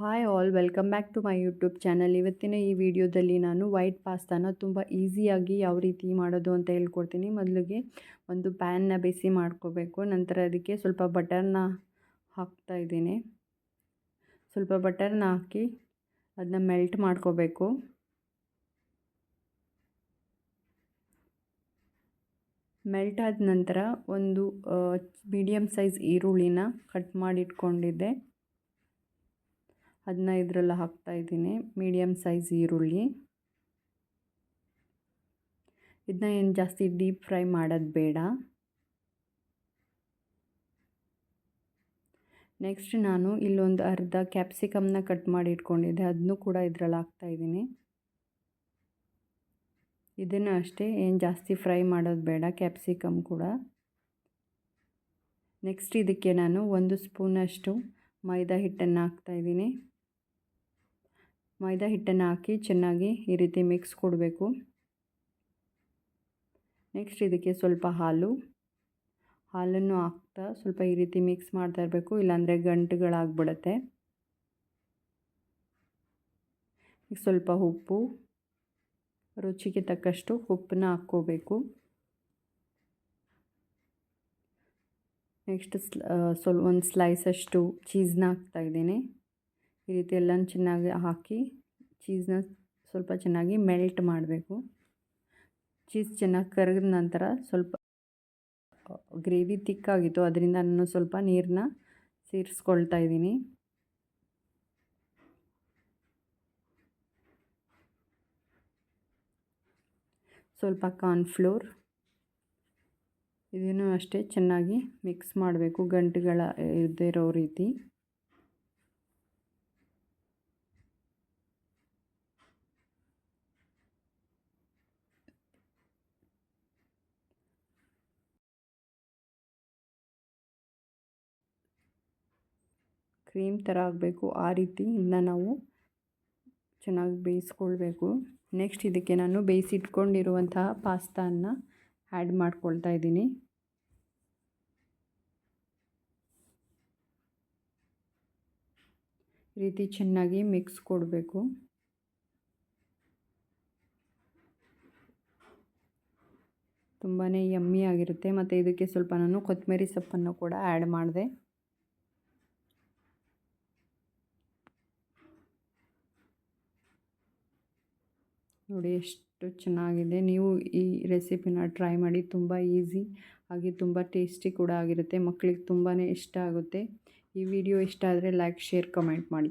Hi all welcome back to my YouTube channel ಇವತ್ತಿನ ಈ ವಿಡಿಯೋದಲ್ಲಿ ನಾನು ವೈಟ್ ಪಾಸ್ತಾನ ತುಂಬ ಈಸಿಯಾಗಿ ಯಾವ ರೀತಿ ಮಾಡೋದು ಅಂತ ಹೇಳ್ಕೊಡ್ತೀನಿ. ಮೊದಲಿಗೆ ಒಂದು ಪ್ಯಾನ್ನ ಬಿಸಿ ಮಾಡ್ಕೋಬೇಕು. ನಂತರ ಅದಕ್ಕೆ ಸ್ವಲ್ಪ ಬಟರ್ನ ಹಾಕ್ತಾ ಇದ್ದೀನಿ. ಸ್ವಲ್ಪ ಬಟರ್ನ ಹಾಕಿ ಅದನ್ನ ಮೆಲ್ಟ್ ಮಾಡ್ಕೋಬೇಕು. ಮೆಲ್ಟ್ ಆದ ನಂತರ ಒಂದು ಮೀಡಿಯಮ್ ಸೈಜ್ ಈರುಳ್ಳಿನ ಕಟ್ ಮಾಡಿ ಇಟ್ಕೊಂಡಿದ್ದೆ ಅದನ್ನ ಇದರಲ್ಲಿ ಇದ್ದೀನಿ. ಮೀಡಿಯಮ್ ಸೈಜ್ ಈರುಳ್ಳಿ. ಇದನ್ನ ಏನು ಜಾಸ್ತಿ ಡೀಪ್ ಫ್ರೈ ಮಾಡೋದು ಬೇಡ. ನೆಕ್ಸ್ಟ್ ನಾನು ಇಲ್ಲೊಂದು ಅರ್ಧ ಕ್ಯಾಪ್ಸಿಕಮ್ನ ಕಟ್ ಮಾಡಿ ಇಟ್ಕೊಂಡಿದ್ದೆ. ಅದನ್ನು ಕೂಡ ಇದರಲ್ಲಿ ಹಾಕ್ತಾಯಿದ್ದೀನಿ ಇದನ್ನು ಅಷ್ಟೇ, ಏನು ಜಾಸ್ತಿ ಫ್ರೈ ಮಾಡೋದು ಬೇಡ, ಕ್ಯಾಪ್ಸಿಕಮ್ ಕೂಡ. ನೆಕ್ಸ್ಟ್ ಇದಕ್ಕೆ ನಾನು ಒಂದು ಸ್ಪೂನಷ್ಟು ಮೈದಾ ಹಿಟ್ಟನ್ನು ಹಾಕ್ತಾಯಿದ್ದೀನಿ ಮೈದಾ ಹಿಟ್ಟನ್ನು ಹಾಕಿ ಚೆನ್ನಾಗಿ ಈ ರೀತಿ ಮಿಕ್ಸ್ ಕೊಡಬೇಕು. ನೆಕ್ಸ್ಟ್ ಇದಕ್ಕೆ ಸ್ವಲ್ಪ ಹಾಲು. ಹಾಲನ್ನು ಹಾಕ್ತಾ ಸ್ವಲ್ಪ ಈ ರೀತಿ ಮಿಕ್ಸ್ ಮಾಡ್ತಾ ಇರಬೇಕು, ಇಲ್ಲಾಂದರೆ ಗಂಟುಗಳಾಗ್ಬಿಡುತ್ತೆ. ಸ್ವಲ್ಪ ಉಪ್ಪು, ರುಚಿಗೆ ತಕ್ಕಷ್ಟು ಉಪ್ಪನ್ನ ಹಾಕ್ಕೋಬೇಕು. ನೆಕ್ಸ್ಟ್ ಸ್ವಲ್ಪ ಒಂದು ಸ್ಲೈಸಷ್ಟು ಚೀಸ್ನ ಹಾಕ್ತಾಯಿದ್ದೀನಿ ಈ ರೀತಿ ಎಲ್ಲನೂ ಚೆನ್ನಾಗಿ ಹಾಕಿ ಚೀಸ್ನ ಸ್ವಲ್ಪ ಚೆನ್ನಾಗಿ ಮೆಲ್ಟ್ ಮಾಡಬೇಕು. ಚೀಸ್ ಚೆನ್ನಾಗಿ ಕರಗಿದ ನಂತರ ಸ್ವಲ್ಪ ಗ್ರೇವಿ ತಿಕ್ಕಾಗಿತ್ತು, ಅದರಿಂದ ನಾನು ಸ್ವಲ್ಪ ನೀರನ್ನ ಸೇರಿಸ್ಕೊಳ್ತಾ ಇದ್ದೀನಿ. ಸ್ವಲ್ಪ ಕಾರ್ನ್ಫ್ಲೋರ್. ಇದನ್ನು ಅಷ್ಟೇ ಚೆನ್ನಾಗಿ ಮಿಕ್ಸ್ ಮಾಡಬೇಕು ಗಂಟುಗಳ ಇರೋ ರೀತಿ. ಕ್ರೀಮ್ ಥರ ಆಗಬೇಕು, ಆ ರೀತಿ ಇದನ್ನ ನಾವು ಚೆನ್ನಾಗಿ ಬೇಯಿಸ್ಕೊಳ್ಬೇಕು. ನೆಕ್ಸ್ಟ್ ಇದಕ್ಕೆ ನಾನು ಬೇಯಿಸಿಟ್ಕೊಂಡಿರುವಂತಹ ಪಾಸ್ತಾನ ಆ್ಯಡ್ ಮಾಡ್ಕೊಳ್ತಾ ಇದ್ದೀನಿ. ರೀತಿ ಚೆನ್ನಾಗಿ ಮಿಕ್ಸ್ ಕೊಡಬೇಕು. ತುಂಬಾ ಯಮ್ಮಿ ಆಗಿರುತ್ತೆ. ಮತ್ತು ಇದಕ್ಕೆ ಸ್ವಲ್ಪ ನಾನು ಕೊತ್ತಂಬರಿ ಸೊಪ್ಪನ್ನು ಕೂಡ ಆ್ಯಡ್ ಮಾಡಿದೆ. ನೋಡಿ ಎಷ್ಟು ಚೆನ್ನಾಗಿದೆ. ನೀವು ಈ ರೆಸಿಪಿನ ಟ್ರೈ ಮಾಡಿ, ತುಂಬ ಈಸಿ ಹಾಗೆ ತುಂಬ ಟೇಸ್ಟಿ ಕೂಡ ಆಗಿರುತ್ತೆ. ಮಕ್ಕಳಿಗೆ ತುಂಬಾ ಇಷ್ಟ ಆಗುತ್ತೆ. ಈ ವಿಡಿಯೋ ಇಷ್ಟ ಆದರೆ ಲೈಕ್, ಶೇರ್, ಕಮೆಂಟ್ ಮಾಡಿ.